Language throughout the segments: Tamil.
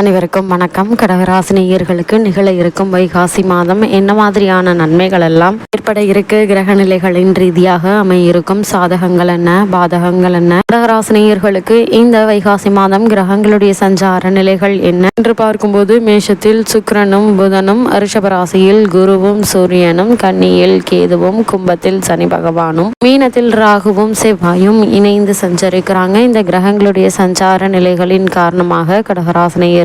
அனைவருக்கும் வணக்கம். கடகராசினியர்களுக்கு நிகழ இருக்கும் வைகாசி மாதம் என்ன மாதிரியான நன்மைகள் எல்லாம் ஏற்பட இருக்கு? கிரக நிலைகளின் ரீதியாக அமையிருக்கும் சாதகங்கள் என்ன? பாதகங்கள் என்ன? கடகராசினியர்களுக்கு இந்த வைகாசி மாதம் கிரகங்களுடைய சஞ்சார நிலைகள் என்ன? என்று பார்க்கும்போது மேஷத்தில் சுக்கரனும் புதனும் ரிஷபராசியில் குருவும் சூரியனும் கன்னியில் கேதுவும் கும்பத்தில் சனி பகவானும் மீனத்தில் ராகுவும் செவ்வாயும் இணைந்து சஞ்சரிக்கிறாங்க. இந்த கிரகங்களுடைய சஞ்சார நிலைகளின் காரணமாக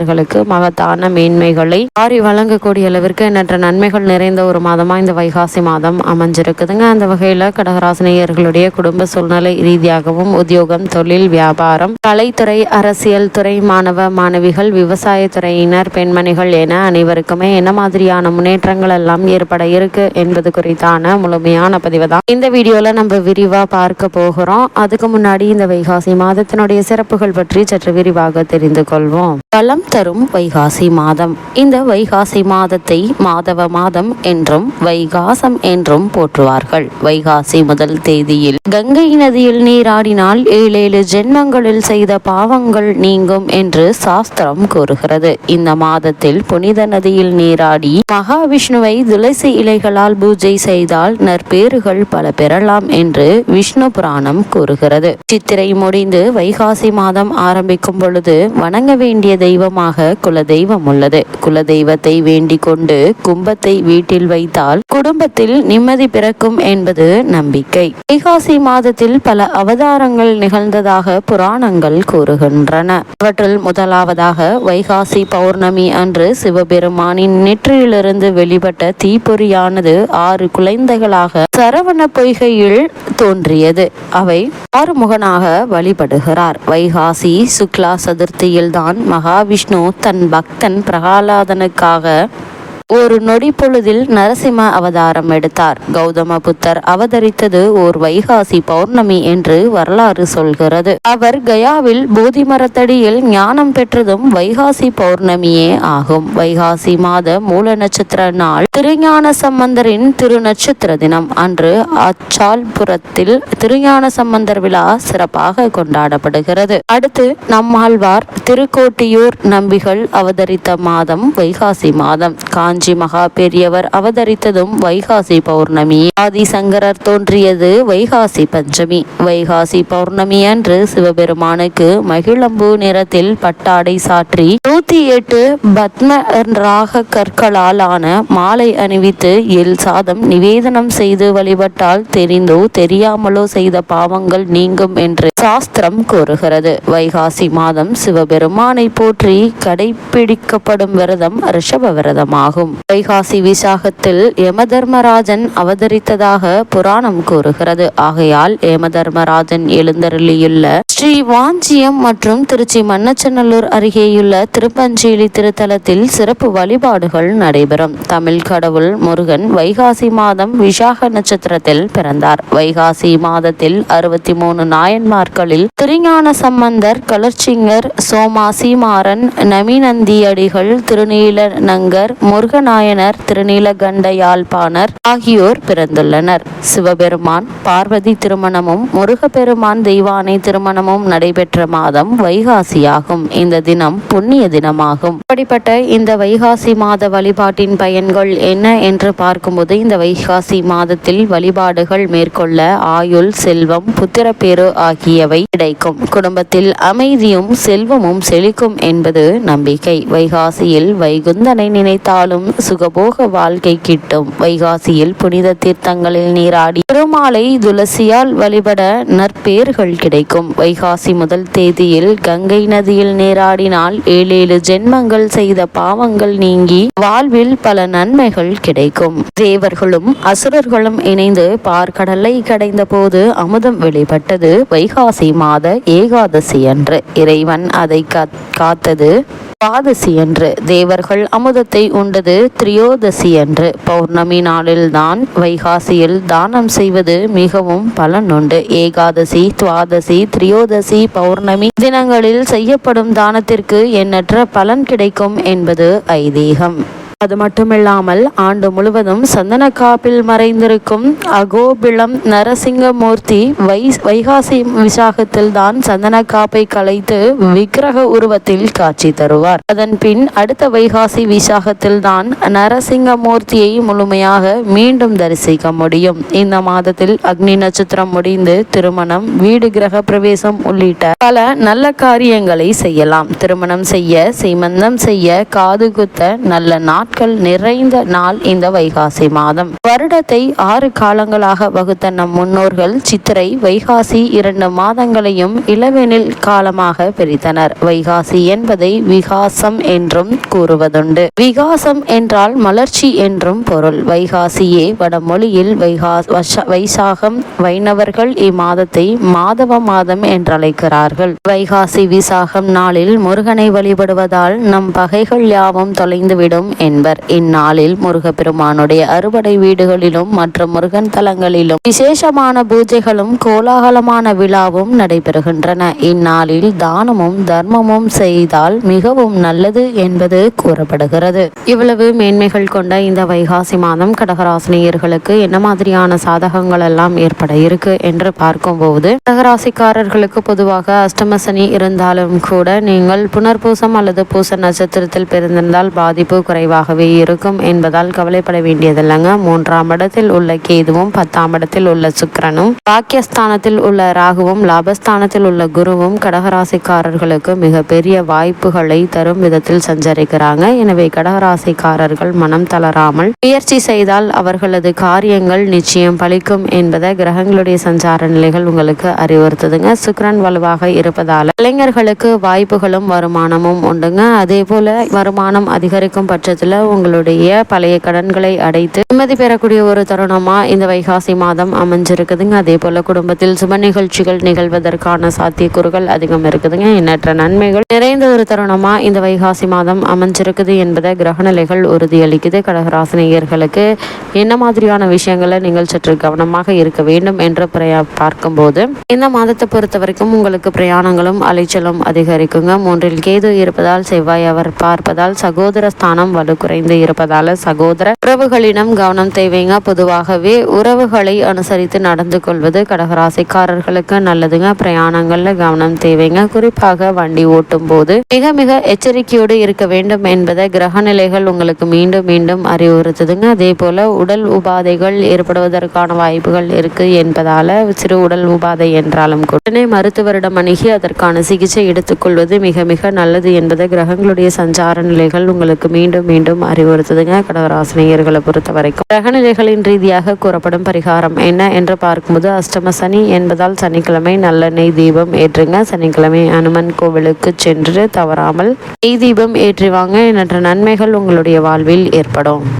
நேயர்களுக்கு மகத்தான மேன்மைகளை வாரி வழங்கக்கூடிய அளவிற்கு எண்ணற்ற நன்மைகள் நிறைந்த ஒரு மாதமா இந்த வைகாசி மாதம் அமைஞ்சிருக்குதுங்க. அந்த வகையில கடகராசினியர்களுடைய குடும்ப சூழ்நிலை ரீதியாகவும் உத்தியோகம் தொழில் வியாபாரம் கலைத்துறை அரசியல் துறை மாணவ மாணவிகள் விவசாயத்துறையினர் பெண்மணிகள் என அனைவருக்குமே என்ன மாதிரியான முன்னேற்றங்கள் எல்லாம் ஏற்பட இருக்கு என்பது குறித்தான முழுமையான பதிவு தான் இந்த வீடியோல நம்ம விரிவா பார்க்க போகிறோம். அதுக்கு முன்னாடி இந்த வைகாசி மாதத்தினுடைய சிறப்புகள் பற்றி சற்று விரிவாக தெரிந்து கொள்வோம். பலம் தரும் வைகாசி மாதம். இந்த வைகாசி மாதத்தை மாதவ மாதம் என்றும் வைகாசம் என்றும் போற்றுவார்கள். வைகாசி முதல் தேதியில் கங்கை நதியில் நீராடினால் ஏழேழு ஜென்மங்களில் செய்த பாவங்கள் நீங்கும் என்று சாஸ்திரம் கூறுகிறது. இந்த மாதத்தில் புனித நதியில் நீராடி மகாவிஷ்ணுவை துளசி இலைகளால் பூஜை செய்தால் நற்பேறுகள் பல பெறலாம் என்று விஷ்ணு புராணம் கூறுகிறது. சித்திரை முடிந்து வைகாசி மாதம் ஆரம்பிக்கும் பொழுது வணங்க வேண்டிய தெய்வம் தெய்வமாக குலதெய்வம் உள்ளது. குலதெய்வத்தை வேண்டிக் கொண்டு கும்பத்தை வீட்டில் வைத்தால் குடும்பத்தில் நிம்மதி பிறக்கும் என்பது நம்பிக்கை. வைகாசி மாதத்தில் பல அவதாரங்கள் நிகழ்ந்ததாக புராணங்கள் கூறுகின்றன. அவற்றில் முதலாவதாக வைகாசி பௌர்ணமி அன்று சிவபெருமானின் நெற்றியிலிருந்து வெளிப்பட்ட தீப்பொறியானது ஆறு குழந்தைகளாக சரவண பொய்கையில் தோன்றியது. அவை ஆறுமுகனாக வழிபடுகிறார். வைகாசி சுக்லா சதுர்த்தியில்தான் மகாவிஷ்ணு தன் பக்தன் பிரகலாதனுக்காக ஒரு நொடி பொழுதில் நரசிம்ம அவதாரம் எடுத்தார். கௌதம புத்தர் அவதரித்தது ஓர் வைகாசி பௌர்ணமி என்று வரலாறு சொல்கிறது. அவர் கயாவில் போதி மரத்தடியில் ஞானம் பெற்றதும் வைகாசி பௌர்ணமியே ஆகும். வைகாசி மாத மூல நட்சத்திர நாள் திருஞான சம்பந்தரின் திருநட்சத்திர தினம். அன்று அச்சால்புரத்தில் திருஞான சம்பந்தர் விழா சிறப்பாக கொண்டாடப்படுகிறது. அடுத்து நம்மாழ்வார் திருக்கோட்டியூர் நம்பிகள் அவதரித்த மாதம் வைகாசி மாதம். காஞ்சி மகா பெரியவர் அவதரித்ததும் வைகாசி பௌர்ணமி. ஆதிசங்கரர் தோன்றியது வைகாசி பஞ்சமி. வைகாசி பௌர்ணமி அன்று சிவபெருமானுக்கு மகிழம்பு நிறத்தில் பட்டாடை சாற்றி நூத்தி எட்டு பத்ம ராக கற்களால் ஆன மாலை அணிவித்து எல் சாதம் நிவேதனம் செய்து வழிபட்டால் தெரிந்தோ தெரியாமலோ செய்த பாவங்கள் நீங்கும் என்று சாஸ்திரம் கூறுகிறது. வைகாசி மாதம் சிவபெருமானை போற்றி கடைபிடிக்கப்படும் விரதம் ரிஷப விரதமாகும். வைகாசி விசாகத்தில் யமதர்மராஜன் அவதரித்ததாக புராணம் கூறுகிறது. ஆகையால் யமதர்மராஜன் எழுந்தருளியுள்ள ஸ்ரீ வாஞ்சியம் மற்றும் திருச்சி மன்னச்சநல்லூர் அருகேயுள்ள திருப்பஞ்சேலி திருத்தலத்தில் சிறப்பு வழிபாடுகள் நடைபெறும். தமிழ் கடவுள் முருகன் வைகாசி மாதம் விசாக நட்சத்திரத்தில் பிறந்தார். வைகாசி மாதத்தில் அறுபத்தி மூணு நாட்களில் திருஞான சம்பந்தர் கலர்ச்சிங்கர் சோமாசி மாறன் நமிநந்தியடிகள் திருநீலநங்கர் முருகநாயனர் திருநீலகண்ட யாழ்ப்பாணர் ஆகியோர் பிறந்துள்ளனர். சிவபெருமான் பார்வதி திருமணமும் முருகப்பெருமான் தெய்வானை திருமணமும் நடைபெற்ற மாதம் வைகாசியாகும். இந்த தினம் புண்ணிய தினமாகும். அப்படிப்பட்ட இந்த வைகாசி மாத வழிபாட்டின் பயன்கள் என்ன என்று பார்க்கும்போது இந்த வைகாசி மாதத்தில் வழிபாடுகள் மேற்கொள்ள ஆயுள் செல்வம் புத்திரப்பேறு ஆகியவை கிடைக்கும். குடும்பத்தில் அமைதியும் செல்வமும் செழிக்கும் என்பது நம்பிக்கை. வைகாசியில் வைகுந்தனை நினைத்தாலும் சுகபோக வாழ்க்கை கிட்டும். வைகாசியில் புனித தீர்த்தங்களில் நீராடி பெருமாளை துளசியால் வழிபட நற்பேறுகள் கிடைக்கும். வைகாசி முதல் தேதியில் கங்கை நதியில் நீராடினால் ஏழேழு ஜென்மங்கள் செய்த பாவங்கள் நீங்கி வாழ்வில் பல நன்மைகள் கிடைக்கும். தேவர்களும் அசுரர்களும் இணைந்து பார்க்கடலை கடைந்த போது அமுதம் வெளிப்பட்டது. வைகாசி மாத ஏகாதசி அன்று இறைவன் அதை காத்- காத்தது. துவாதசி அன்று தேவர்கள் அமுதத்தை உண்டது. திரியோதசி அன்று பௌர்ணமி நாளில்தான் வைகாசியில் தானம் செய்வது மிகவும் பலனுண்டு ஏகாதசி துவாதசி திரியோதசி பௌர்ணமி தினங்களில் செய்யப்படும் தானத்திற்கு எண்ணற்ற பலன் கிடைக்கும் என்பது ஐதீகம். அது மட்டுமில்லாமல் ஆண்டு முழுவதும் சந்தன காப்பில் மறைந்திருக்கும் அகோபிளம் நரசிங்கமூர்த்தி வை வைகாசி விசாகத்தில் தான் சந்தன காப்பை கலைத்து விக்கிரக உருவத்தில் காட்சி தருவார். அதன் பின் அடுத்த வைகாசி விசாகத்தில் தான் நரசிங்கமூர்த்தியை முழுமையாக மீண்டும் தரிசிக்க முடியும். இந்த மாதத்தில் அக்னி நட்சத்திரம் முடிந்து திருமணம் வீடு கிரக பிரவேசம் உள்ளிட்ட பல நல்ல காரியங்களை செய்யலாம். திருமணம் செய்ய சீமந்தம் செய்ய காது குத்த நல்ல நாட்கள் நிறைந்த நாள் இந்த வைகாசி மாதம். வருடத்தை ஆறு காலங்களாக வகுத்த நம் முன்னோர்கள் சித்திரை வைகாசி இரண்டு மாதங்களையும் இளவெனில் காலமாக பிரித்தனர். வைகாசி என்பதை விகாசம் என்றும் கூறுவதுண்டு. விகாசம் என்றால் மலர்ச்சி என்றும் பொருள். வைகாசியே வடமொழியில் வைகா வைசாகம் வைணவர்கள் இம்மாதத்தை மாதவ மாதம் என்றழைக்கிறார்கள். வைகாசி விசாகம் நாளில் முருகனை வழிபடுவதால் நம் பகைகள் யாவும் தொலைந்துவிடும் என்பர் இந்நாளில் முருகப்பெருமானுடைய அறுபடை வீடுகளிலும் மற்ற முருகன் தலங்களிலும் விசேஷமான பூஜைகளும் கோலாகலமான விழாவும் நடைபெறுகின்றன. இந்நாளில் தானமும் தர்மமும் செய்தால் மிகவும் நல்லது என்பது கூறப்படுகிறது. இவ்வளவு மேன்மைகள் கொண்ட இந்த வைகாசி மாதம் கடகராசினியர்களுக்கு என்ன மாதிரியான சாதகங்கள் எல்லாம் ஏற்பட இருக்கு என்று பார்க்கும்போது கடகராசிக்காரர்களுக்கு பொதுவாக அஷ்டமசனி இருந்தாலும் கூட நீங்கள் புனர்பூசம் அல்லது பூச நட்சத்திரத்தில் பிறந்திருந்தால் பாதிப்பு குறைவாக குறைவாகவே இருக்கும் என்பதால் கவலைப்பட வேண்டியதில்லைங்க. மூன்றாம் இடத்தில் உள்ள கேதுவும் பத்தாம் இடத்தில் உள்ள சுக்கரனும் பாக்கியஸ்தானத்தில் உள்ள ராகுவும் லாபஸ்தானத்தில் உள்ள குருவும் கடகராசிக்காரர்களுக்கு மிகப்பெரிய வாய்ப்புகளை தரும் விதத்தில் சஞ்சரிக்கிறாங்க. எனவே கடகராசிக்காரர்கள் மனம் தளராமல் முயற்சி செய்தால் அவர்களது காரியங்கள் நிச்சயம் பலிக்கும் என்பதை கிரகங்களுடைய சஞ்சார நிலைகள் உங்களுக்கு அறிவுறுத்துதுங்க. சுக்கிரன் வலுவாக இருப்பதால் இளைஞர்களுக்கு வாய்ப்புகளும் வருமானமும் உண்டுங்க. அதே போல வருமானம் அதிகரிக்கும் பட்சத்தில் உங்களுடைய பழைய கடன்களை அடைத்து நிம்மதி பெறக்கூடிய ஒரு தருணமா இந்த வைகாசி மாதம் அமைஞ்சிருக்குதுங்க. அதே போல் குடும்பத்தில் சுப நிகழ்ச்சிகள் நிகழ்வதற்கான சாத்தியக்கூறுகள் அதிகம் இருக்குதுங்க. எண்ணற்ற நன்மைகள் நிறைந்த ஒரு தருணமா இந்த வைகாசி மாதம் அமைஞ்சிருக்குது என்பதை கிரகநிலைகள் உறுதியளிக்குது. கடகராசினியர்களுக்கு என்ன மாதிரியான விஷயங்களை நீங்கள் சற்று கவனமாக இருக்க வேண்டும் என்று பார்க்கும்போது இந்த மாதத்தை பொறுத்த வரைக்கும் உங்களுக்கு பிரயாணங்களும் அலைச்சலும் அதிகரிக்குங்க. மூன்றில் கேது இருப்பதால் செவ்வாய் அவர் பார்ப்பதால் சகோதர ஸ்தானம் வலு குறைந்து இருப்பதால சகோதர உறவுகளிடம் கவனம் தேவைங்க. பொதுவாகவே உறவுகளை அனுசரித்து நடந்து கொள்வது கடகராசிக்காரர்களுக்கு நல்லதுங்க. பிரயாணங்கள்ல கவனம் தேவைங்க. குறிப்பாக வண்டி ஓட்டும் போது மிக மிக எச்சரிக்கையோடு இருக்க வேண்டும் என்பதை கிரக நிலைகள் உங்களுக்கு மீண்டும் மீண்டும் அறிவுறுத்துதுங்க. அதே போல உடல் உபாதைகள் ஏற்படுவதற்கான வாய்ப்புகள் இருக்கு என்பதால சிறு உடல் உபாதை என்றாலும் கூட. உடனே மருத்துவரிடம் அணுகி அதற்கான சிகிச்சை எடுத்துக்கொள்வது மிக மிக நல்லது என்பதை கிரகங்களுடைய சஞ்சார நிலைகள் உங்களுக்கு மீண்டும் மீண்டும் அறிவுறுத்துதுங்க. கடகராசினியர்களை பொறுத்த வரைக்கும் கிரகநிலைகளின் ரீதியாக கூறப்படும் பரிகாரம் என்ன என்று பார்க்கும்போது அஷ்டம சனி என்பதால் சனிக்கிழமை நல்லெண்ணெய் தீபம் ஏற்றுங்க. சனிக்கிழமை அனுமன் கோவிலுக்கு சென்று தவறாமல் நெய் தீபம் ஏற்றி வாங்க. எண்ணற்ற நன்மைகள் உங்களுடைய வாழ்வில் ஏற்படும்.